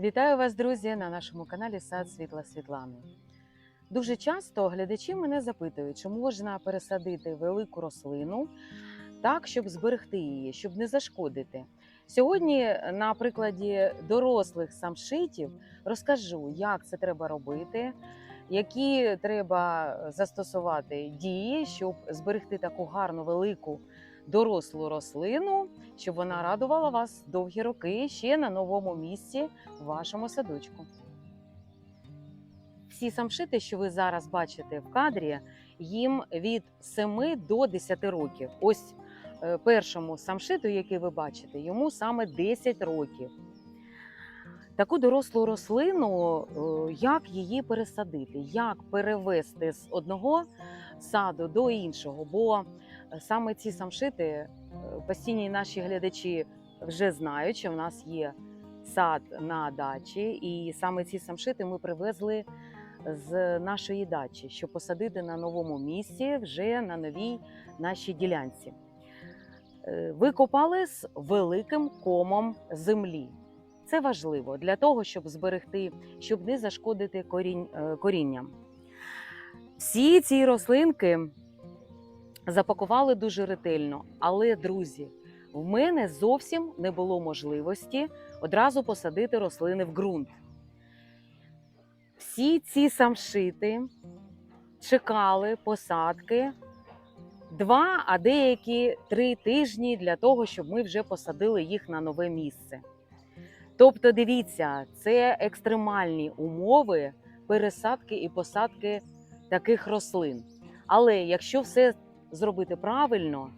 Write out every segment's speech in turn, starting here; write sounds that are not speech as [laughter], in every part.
Вітаю вас, друзі, на нашому каналі Сад Світла Світлани. Дуже часто глядачі мене запитують, чи можна пересадити велику рослину так, щоб зберегти її, щоб не зашкодити. Сьогодні на прикладі дорослих самшитів розкажу, як це треба робити, які треба застосувати дії, щоб зберегти таку гарну велику дорослу рослину, щоб вона радувала вас довгі роки ще на новому місці в вашому садочку. Всі самшити, що ви зараз бачите в кадрі, їм від 7 до 10 років. Ось е, першому самшиту, який ви бачите, йому саме 10 років. Таку дорослу рослину, е, як її пересадити, як перевести з одного саду до іншого. Бо саме ці самшити е, постійні наші глядачі вже знають, що в нас є сад на дачі, і саме ці самшити ми привезли з нашої дачі, щоб посадити на новому місці вже на новій нашій ділянці. Е, Викопали з великим комом землі. Це важливо для того, щоб зберегти, щоб не зашкодити корінь, е, корінням. Всі ці рослинки запакували дуже ретельно. Але, друзі, в мене зовсім не було можливості одразу посадити рослини в ґрунт. Всі ці самшити чекали посадки два, а деякі три тижні для того, щоб ми вже посадили їх на нове місце. Тобто, дивіться, це екстремальні умови пересадки і посадки таких рослин. Але якщо все зробити правильно,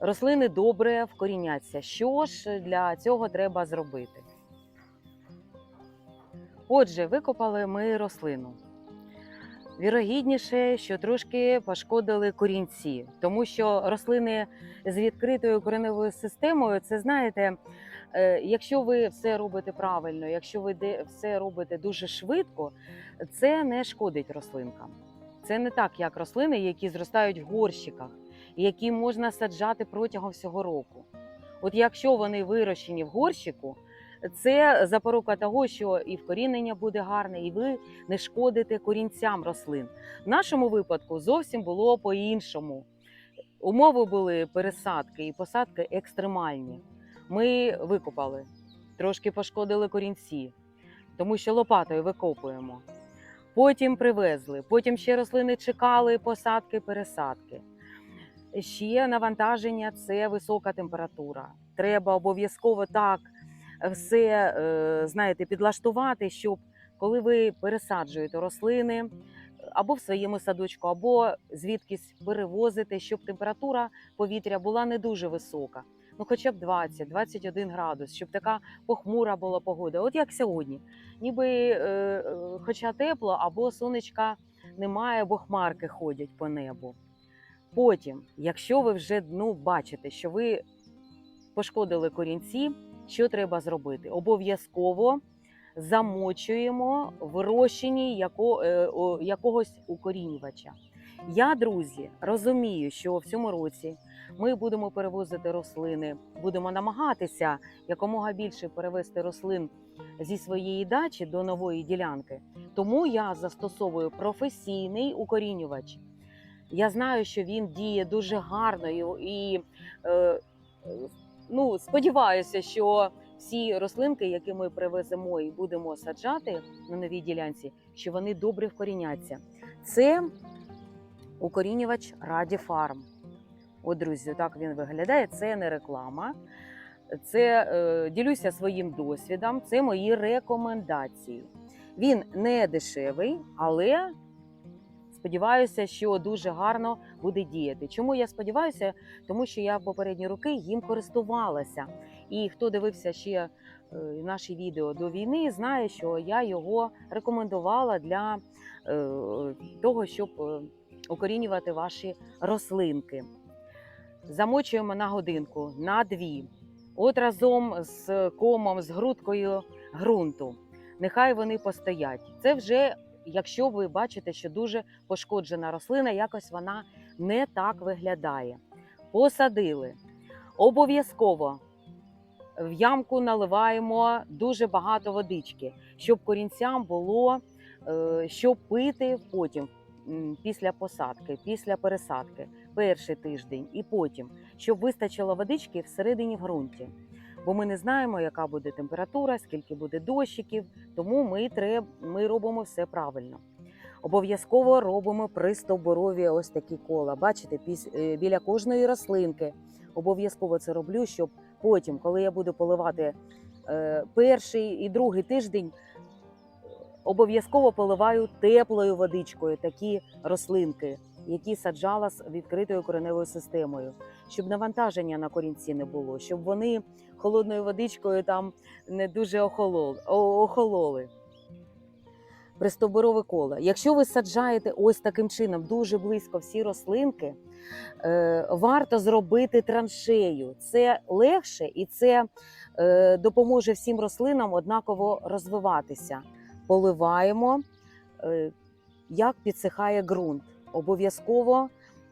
рослини добре вкоріняться. Що ж для цього треба зробити? Отже, викопали ми рослину. Вірогідніше, що трошки пошкодили корінці, тому що рослини з відкритою кореневою системою, це знаєте, е, якщо ви все робите правильно, якщо ви все робите дуже швидко, це не шкодить рослинкам. Це не так, як рослини, які зростають в горщиках, які можна саджати протягом всього року. От якщо вони вирощені в горщику, це запорука того, що і вкорінення буде гарне, і ви не шкодите корінцям рослин. В нашому випадку зовсім було по-іншому. Умови були пересадки і посадки екстремальні. Ми викопали, трошки пошкодили корінці, тому що лопатою викопуємо. Потім привезли, потім ще рослини чекали посадки, пересадки. Ще навантаження це висока температура. Треба обов'язково так все е, знаєте, підлаштувати, щоб коли ви пересаджуєте рослини або в своєму садочку, або звідкись перевозите, щоб температура повітря була не дуже висока. Ну, хоча б 20-21 градус, щоб така похмура була погода. От як сьогодні. Ніби е, е, хоча тепло, або сонечка немає, бо хмарки ходять по небу. Потім, якщо ви вже ну, бачите, що ви пошкодили корінці, що треба зробити? Обов'язково замочуємо в е, якогось укорінювача. Я, друзі, розумію, що в цьому році ми будемо перевозити рослини, будемо намагатися якомога більше перевезти рослин зі своєї дачі до нової ділянки. Тому я застосовую професійний укорінювач. Я знаю, що він діє дуже гарно і, е, ну, сподіваюся, що всі рослинки, які ми привеземо і будемо саджати на новій ділянці, що вони добре вкоріняться. Це укорінювач Радіфарм. От, друзі, так він виглядає. Це не реклама. Це е, ділюся своїм досвідом. Це мої рекомендації. Він не дешевий, але сподіваюся, що дуже гарно буде діяти. Чому я сподіваюся? Тому що я в попередні роки їм користувалася. І хто дивився ще е, наші відео до війни, знає, що я його рекомендувала для е, того, щоб укорінювати ваші рослинки. Замочуємо на годинку, на дві. От разом з комом, з грудкою ґрунту. Нехай вони постоять. Це вже якщо ви бачите, що дуже пошкоджена рослина, якось вона не так виглядає. Посадили. Обов'язково в ямку наливаємо дуже багато водички, щоб корінцям було е, що пити потім, після посадки, після пересадки, перший тиждень і потім, щоб вистачило водички всередині в ґрунті. Бо ми не знаємо, яка буде температура, скільки буде дощиків, тому ми, треб, ми робимо все правильно. Обов'язково робимо пристовборові ось такі кола. Бачите, піс- е, біля кожної рослинки. Обов'язково це роблю, щоб потім, коли я буду поливати е, перший і другий тиждень, обов'язково поливаю теплою водичкою такі рослинки, які саджала з відкритою кореневою системою, щоб навантаження на корінці не було, щоб вони холодною водичкою там не дуже охололи. Пристовборове коло. Якщо ви саджаєте ось таким чином дуже близько всі рослинки, е, варто зробити траншею. Це легше і це е, допоможе всім рослинам однаково розвиватися. Поливаємо, е, як підсихає ґрунт. Обов'язково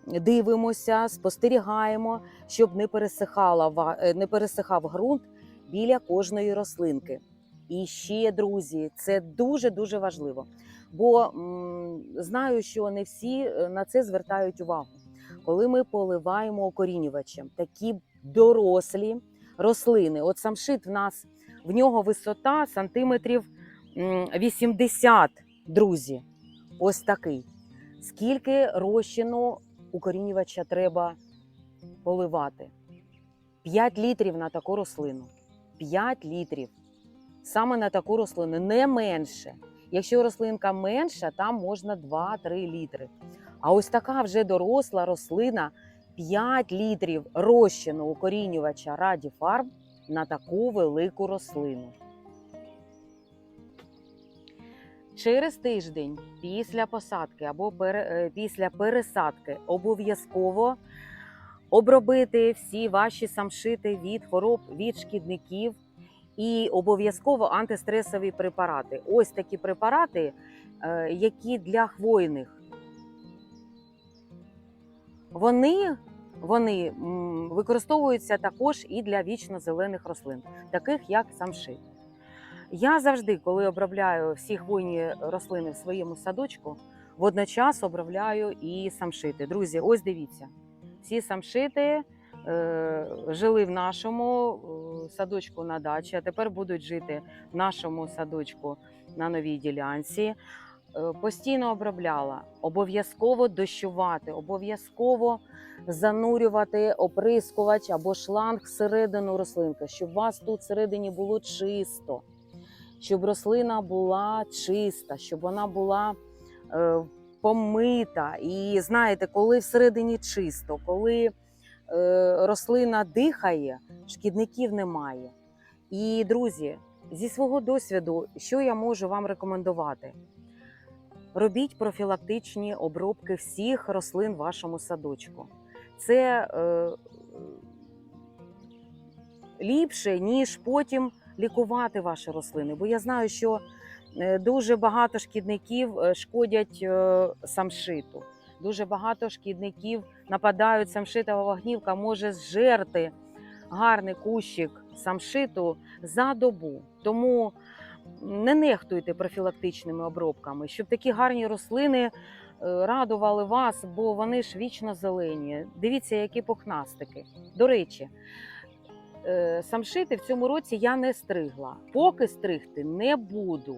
дивимося, спостерігаємо, щоб не, пересихала, е, не пересихав ґрунт біля кожної рослинки. І ще, друзі, це дуже дуже важливо. Бо м, знаю, що не всі е, на це звертають увагу. Коли ми поливаємо окорінювачем такі дорослі рослини, от самшит в нас в нього висота сантиметрів 80, друзі. Ось такий. Скільки розчину укорінювача треба поливати? 5 літрів на таку рослину. 5 літрів. Саме на таку рослину не менше. Якщо рослинка менша, там можна 2-3 літри. А ось така вже доросла рослина 5 літрів розчину укорінювача Раді Фарм на таку велику рослину. Через тиждень після посадки або е, після пересадки обов'язково обробити всі ваші самшити від хвороб, від шкідників і обов'язково антистресові препарати. Ось такі препарати, е, які для хвойних. Вони, вони використовуються також і для вічно-зелених рослин, таких як самшит. Я завжди, коли обробляю всі хвойні рослини в своєму садочку, водночас обробляю і самшити. Друзі, ось дивіться, всі самшити е, жили в нашому е, садочку на дачі, а тепер будуть жити в нашому садочку на новій ділянці. Е, Постійно обробляла, обов'язково дощувати, обов'язково занурювати оприскувач або шланг всередину рослинки, щоб у вас тут всередині було чисто, щоб рослина була чиста, щоб вона була е, помита. І знаєте, коли всередині чисто, коли е, рослина дихає, шкідників немає. І, друзі, зі свого досвіду, що я можу вам рекомендувати? Робіть профілактичні обробки всіх рослин в вашому садочку. Це е, ліпше, ніж потім лікувати ваші рослини. Бо я знаю, що е, дуже багато шкідників е, шкодять е, самшиту. Дуже багато шкідників нападають. Самшитова вогнівка може зжерти гарний кущик самшиту за добу. Тому не нехтуйте профілактичними обробками, щоб такі гарні рослини радували вас, бо вони ж вічно зелені. Дивіться, які пухнастики. До речі, самшити в цьому році я не стригла. Поки стригти не буду.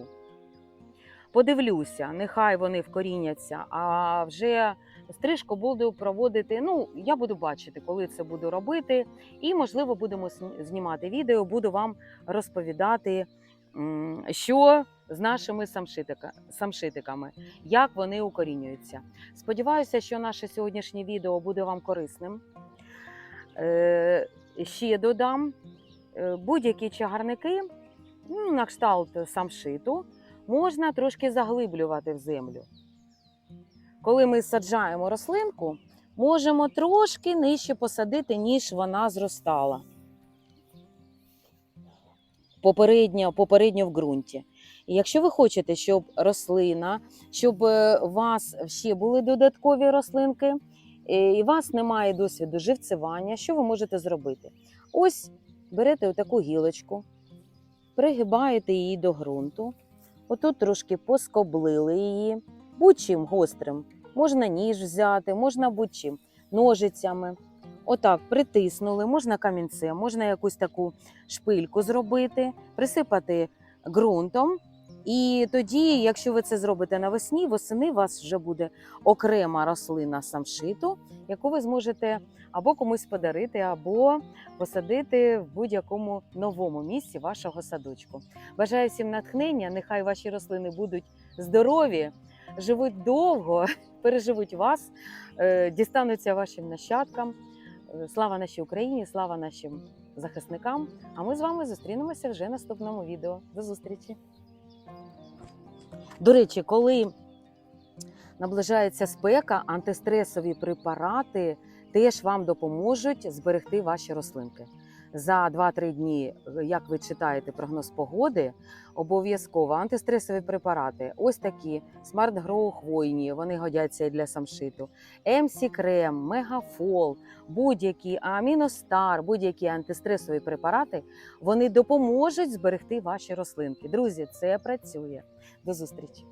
Подивлюся, нехай вони вкоріняться, а вже стрижку буду проводити. Ну, я буду бачити, коли це буду робити. І, можливо, будемо знімати відео, буду вам розповідати, що з нашими самшитика- самшитиками, як вони укорінюються. Сподіваюся, що наше сьогоднішнє відео буде вам корисним. Ще додам е, будь-які чагарники, ну, на кшталт самшиту, можна трошки заглиблювати в землю. Коли ми саджаємо рослинку, можемо трошки нижче посадити, ніж вона зростала. Попередньо, попередньо в ґрунті. І якщо ви хочете, щоб рослина, щоб е, у вас ще були додаткові рослинки, і у вас немає досвіду живцювання, що ви можете зробити? Ось берете отаку гілочку, пригибаєте її до ґрунту. Отут трошки поскоблили її, будь-чим гострим. Можна ніж взяти, можна будь-чим, ножицями. Отак притиснули, можна камінцем, можна якусь таку шпильку зробити, присипати ґрунтом. І тоді, якщо ви це зробите навесні, восени у вас вже буде окрема рослина самшиту, яку ви зможете або комусь подарити, або посадити в будь-якому новому місці вашого садочку. Бажаю всім натхнення. Нехай ваші рослини будуть здорові, живуть довго, [laughs] переживуть вас, е, дістануться вашим нащадкам. Е, Слава нашій Україні, слава нашим захисникам. А ми з вами зустрінемося вже в наступному відео. До зустрічі! До речі, коли наближається спека, антистресові препарати теж вам допоможуть зберегти ваші рослинки. За 2-3 дні, як ви читаєте прогноз погоди, обов'язково антистресові препарати. Ось такі Grow хвойні, вони годяться і для самшиту. MC крем, Мегафол, будь-які Аміностар, будь-які антистресові препарати, вони допоможуть зберегти ваші рослинки. Друзі, це працює. До зустрічі!